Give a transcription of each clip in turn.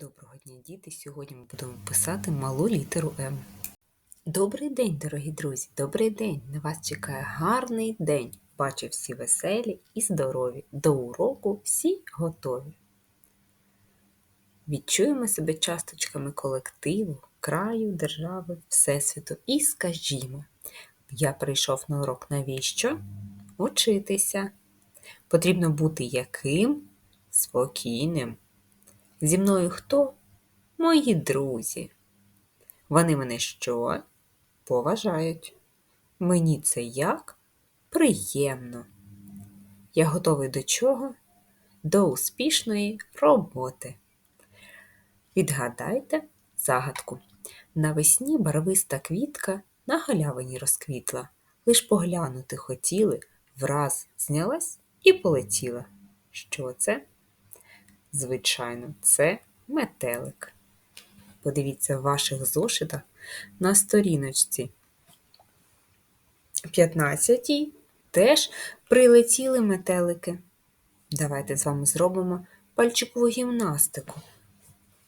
Доброго дня, діти! Сьогодні ми будемо писати малу літеру М. Добрий день, дорогі друзі! Добрий день! На вас чекає гарний день. Бачу всі веселі і здорові. До уроку всі готові. Відчуємо себе часточками колективу, краю, держави, Всесвіту і скажімо, я прийшов на урок навіщо? Учитися. Потрібно бути яким? Спокійним. Зі мною хто? Мої друзі. Вони мене що? Поважають. Мені це як? Приємно. Я готовий до чого? До успішної роботи. Відгадайте загадку. Навесні барвиста квітка на галявині розквітла. Лиш поглянути хотіли, враз знялась і полетіла. Що це? Звичайно, це метелик. Подивіться в ваших зошитах на сторіночці 15 теж прилетіли метелики. Давайте з вами зробимо пальчикову гімнастику.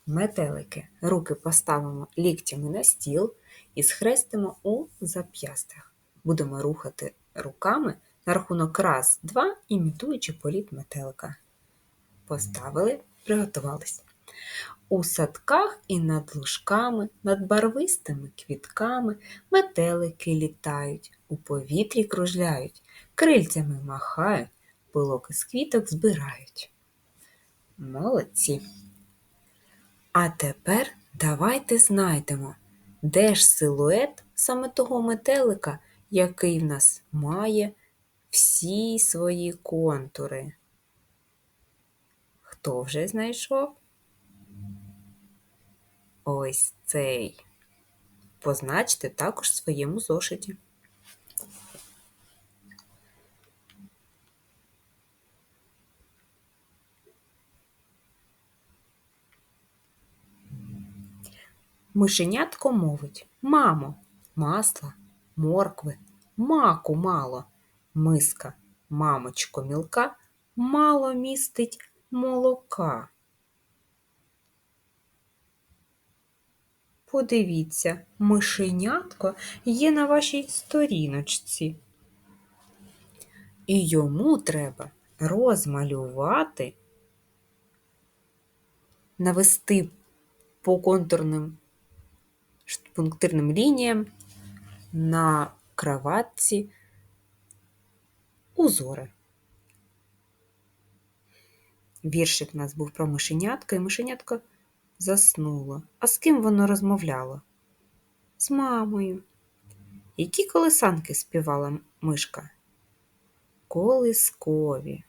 Метелики. Руки поставимо ліктями на стіл і схрестимо у зап'ястях. Будемо рухати руками на рахунок раз, два, імітуючи політ метелика. Поставили, приготувались. У садках і над лужками, над барвистими квітками метелики літають, у повітрі кружляють, крильцями махають, пилок із квіток збирають. Молодці. А тепер давайте знайдемо, де ж силует саме того метелика, який в нас має всі свої контури. Хто вже знайшов? Ось цей. Позначте також в своєму зошиті. Мишенятко мовить Мамо, масла, моркви, маку мало, миска, мамочко мілка, мало містить молока. Подивіться, мишенятко є на вашій сторіночці. І йому треба розмалювати, навести по контурним пунктирним лініям на кроватці узори. Віршик у нас був про мишенятко, і мишенятко заснуло. А з ким воно розмовляло? З мамою. Які колесанки співала мишка? Колискові.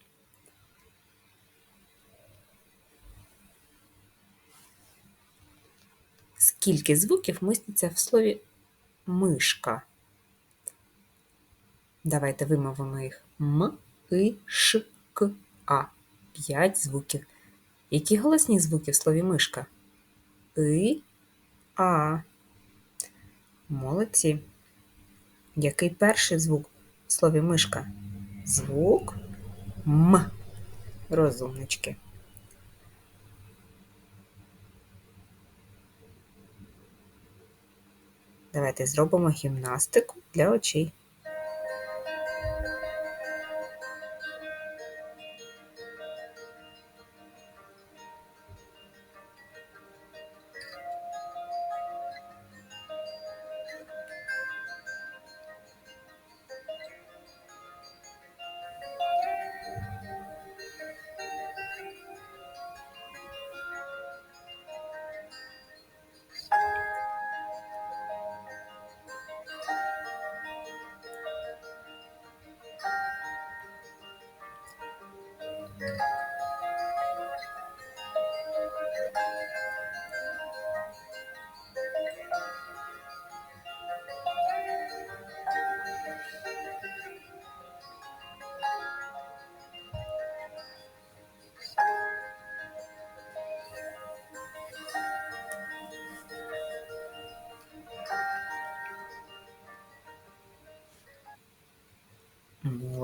Скільки звуків міститься в слові мишка? Давайте вимовимо їх М, И, Ш, К, А. П'ять звуків. Які голосні звуки в слові мишка? И, А. Молодці. Який перший звук в слові мишка? Звук М. Розумнички. Давайте зробимо гімнастику для очей.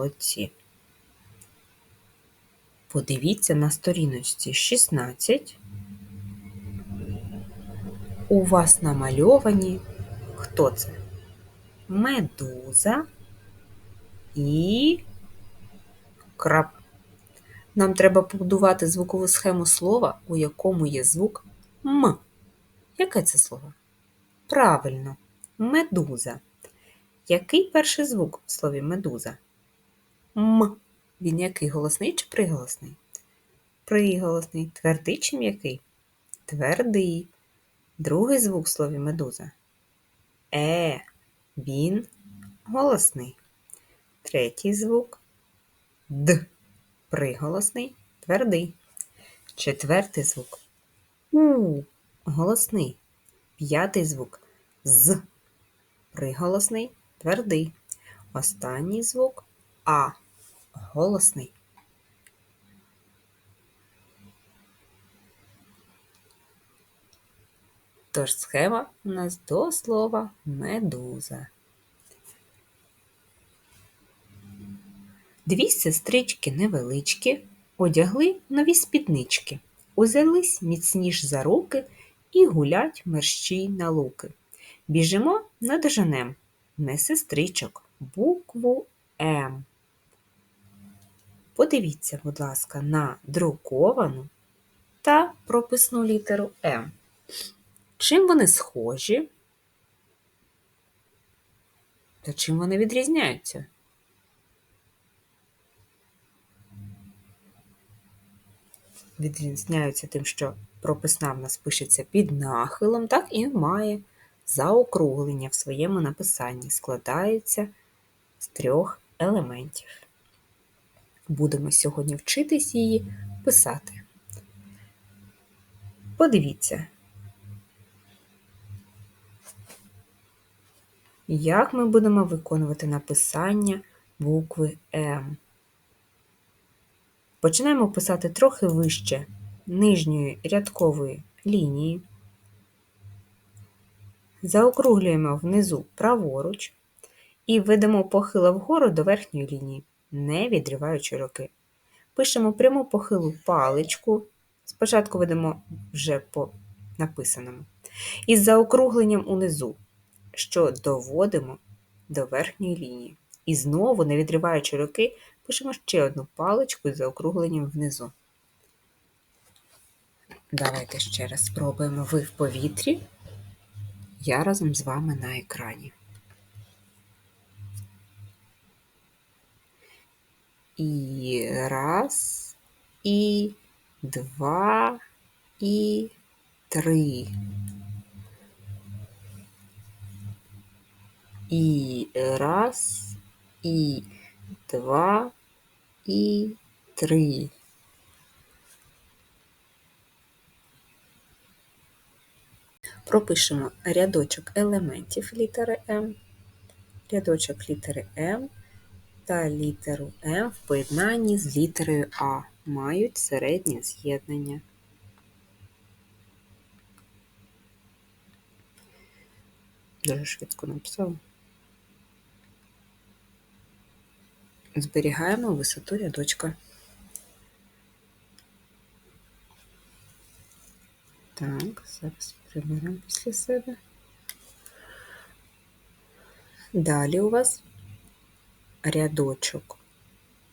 Молодці. Подивіться на сторіночці 16 у вас намальовані хто це? Медуза і краб. Нам треба побудувати звукову схему слова, у якому є звук М. Яке це слово? Правильно, медуза. Який перший звук в слові медуза? М. Він який голосний чи приголосний? Приголосний. Твердий чи м'який? Твердий. Другий звук в слові медуза. Е. Він голосний. Третій звук Д. Приголосний, твердий. Четвертий звук У. Голосний. П'ятий звук З. Приголосний, твердий. Останній звук А. Голосний. Тож схема у нас до слова медуза. Дві сестрички невеличкі одягли нові спіднички, узялись міцніш за руки і гулять мерщій на луки. Біжимо надоженем, не сестричок, букву М. Подивіться, будь ласка, на друковану та прописну літеру М. Чим вони схожі? Та чим вони відрізняються? Відрізняються тим, що прописна в нас пишеться під нахилом, так і має заокруглення в своєму написанні, складається з трьох елементів. Будемо сьогодні вчитись її писати. Подивіться, як ми будемо виконувати написання букви М. Починаємо писати трохи вище нижньої рядкової лінії. Заокруглюємо внизу праворуч і ведемо похило вгору до верхньої лінії, не відриваючи руки. Пишемо пряму похилу паличку. Спочатку ведемо вже по написаному. Із заокругленням унизу, що доводимо до верхньої лінії. І знову, не відриваючи руки, пишемо ще одну паличку із заокругленням внизу. Давайте ще раз спробуємо ви в повітрі. Я разом з вами на екрані. І раз, і два, і три. І раз, і два, і три. Пропишемо рядочок елементів літери М, рядочок літери М та літеру М в поєднанні з літерою А мають середнє з'єднання. Дуже швидко написала. Зберігаємо висоту рядочка. Так, зараз приберемо після себе. Далі у вас рядочок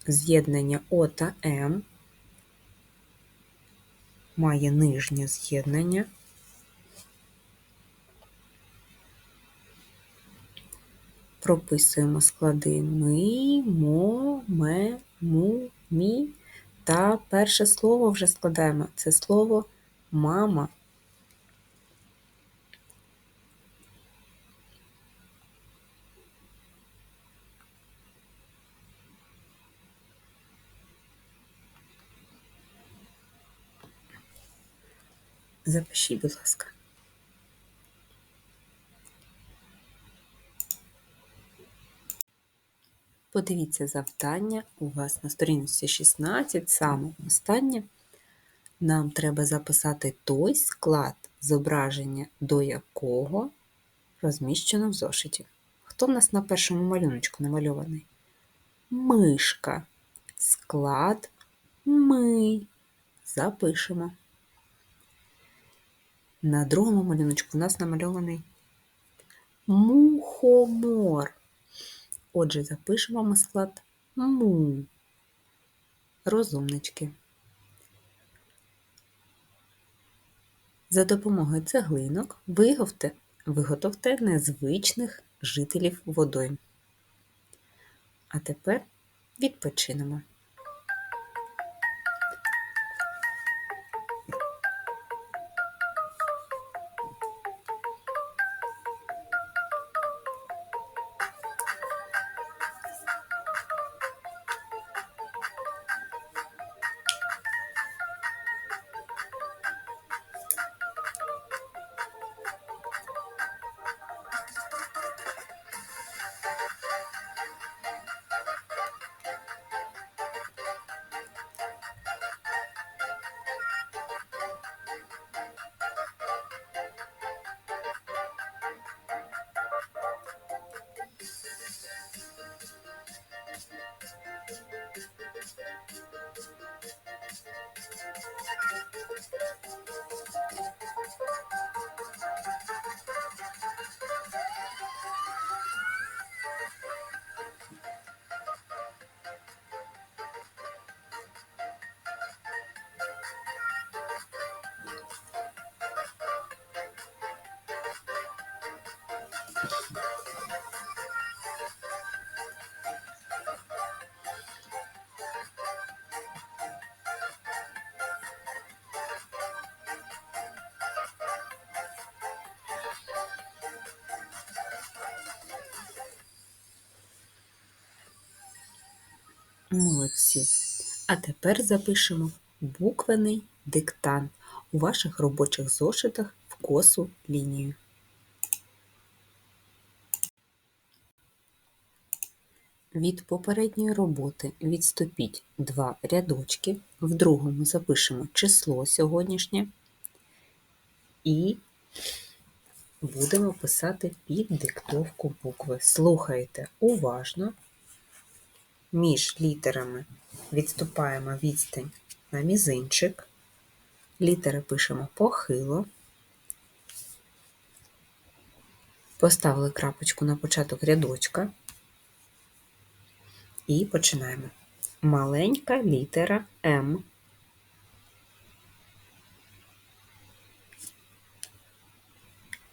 з'єднання О та М має нижнє з'єднання. Прописуємо склади ми, мо, ме, му, мі. Та перше слово вже складаємо. Це слово мама. Запишіть, будь ласка. Подивіться завдання у вас на сторінці 16, саме останнє. Нам треба записати той склад зображення, до якого розміщено в зошиті. Хто в нас на першому малюночку намальований? Мишка. Склад ми. Запишемо. На другому малюночку у нас намальований мухомор. Отже, запишемо ми склад му. Розумнички. За допомогою цеглинок виготовте, виготовте незвичних жителів водойм. А тепер відпочинемо. Молодці. А тепер запишемо буквений диктант у ваших робочих зошитах в косу лінію. Від попередньої роботи відступіть два рядочки, в другому запишемо число сьогоднішнє і будемо писати під диктовку букви. Слухайте уважно між літерами відступаємо відстань на мізинчик, літери пишемо похило, поставили крапочку на початок рядочка і починаємо. Маленька літера М.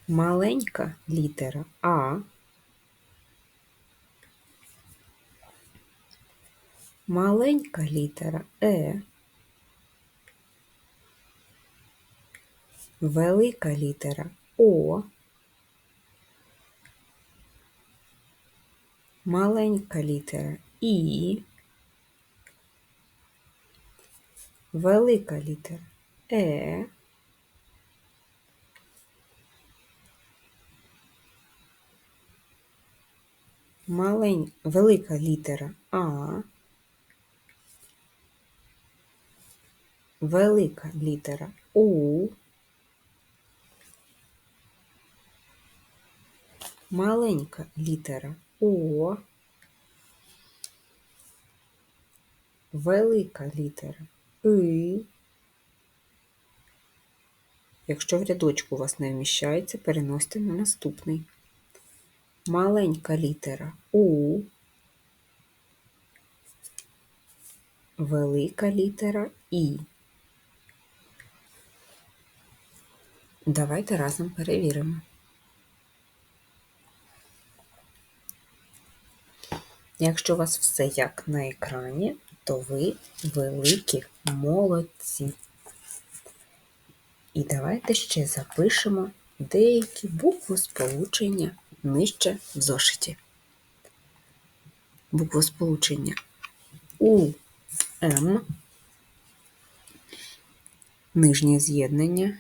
Маленька літера А. маленька літера Е, велика літера О, маленька літера І, велика літера Е, малень... велика літера А, велика літера У, маленька літера О, велика літера И. Якщо в рядочку у вас не вміщається, переносите на наступний. Маленька літера У, велика літера І. Давайте разом перевіримо. Якщо у вас все як на екрані, то ви великі молодці. І давайте ще запишемо деякі букви сполучення нижче в зошиті. Буквосполучення У, М, нижнє з'єднання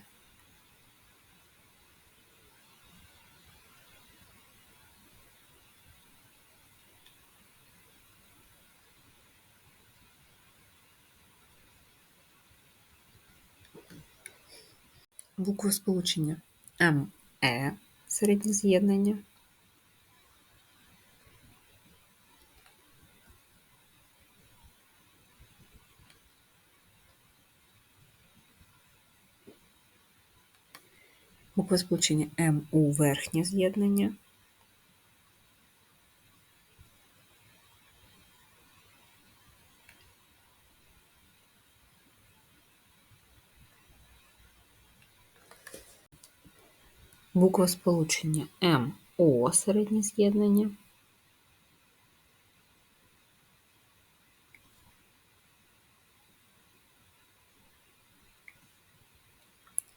букви сполучення МЕ середнє з'єднання. Буква сполучення М у верхнє з'єднання. Буква сполучення М О середнє з'єднання.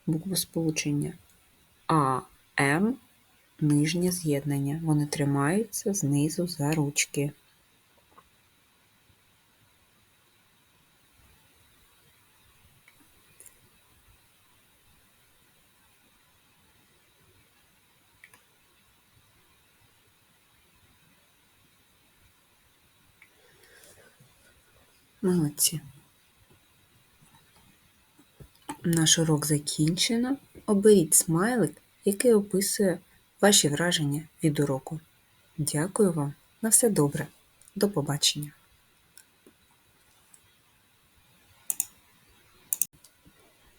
Буква сполучення А М нижнє з'єднання. Вони тримаються знизу за ручки. Молодці. Наш урок закінчено. Оберіть смайлик, який описує ваші враження від уроку. Дякую вам. На все добре. До побачення.